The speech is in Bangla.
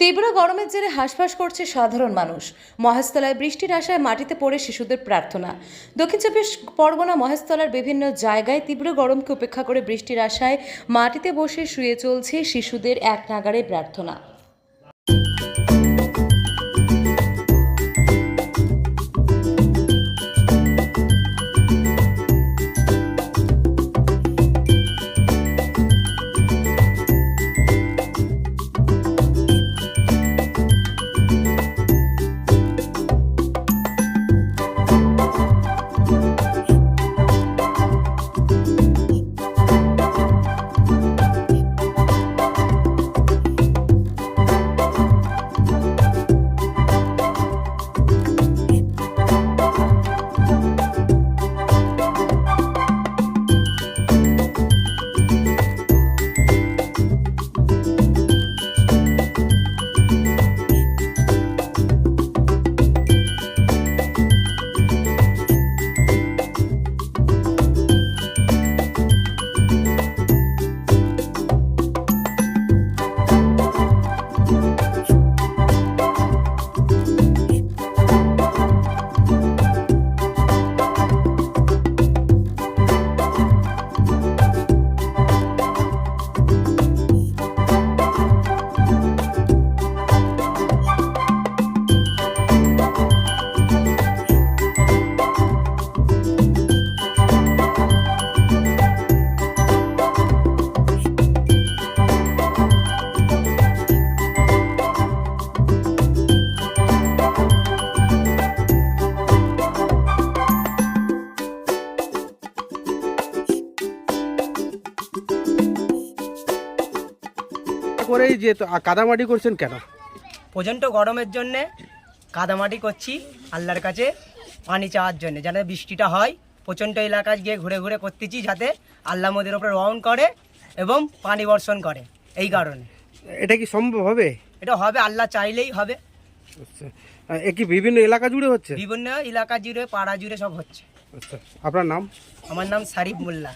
তীব্র গরমের জেরে হাঁসফাঁস করছে সাধারণ মানুষ। মহেশতলায় বৃষ্টির আশায় মাটিতে পড়ে শিশুদের প্রার্থনা। দক্ষিণ চব্বিশ পরগনা মহেশতলার বিভিন্ন জায়গায় তীব্র গরমকে উপেক্ষা করে বৃষ্টির আশায় মাটিতে বসে শুয়ে চলছে শিশুদের এক নাগারে প্রার্থনা। করে যে কাদামাটি করছেন কেন? প্রচণ্ড গরমের জন্যে কাদামাটি করছি আল্লাহর কাছে পানি চাওয়ার জন্য যাতে বৃষ্টিটা হয়। প্রচণ্ড এলাকায় গিয়ে ঘুরে ঘুরে করতেছি যাতে আল্লাহ মোদের ওপরে রাউন্ড করে এবং পানি বর্ষণ করে এই কারণে। এটা কি সম্ভব হবে? এটা হবে আল্লাহ চাইলেই হবে। আচ্ছা। এ কি বিভিন্ন এলাকা জুড়ে হচ্ছে? বিভিন্ন এলাকা জুড়ে পাড়া জুড়ে সব হচ্ছে। আচ্ছা। আপনার নাম? আমার নাম সারিফ মোল্লা।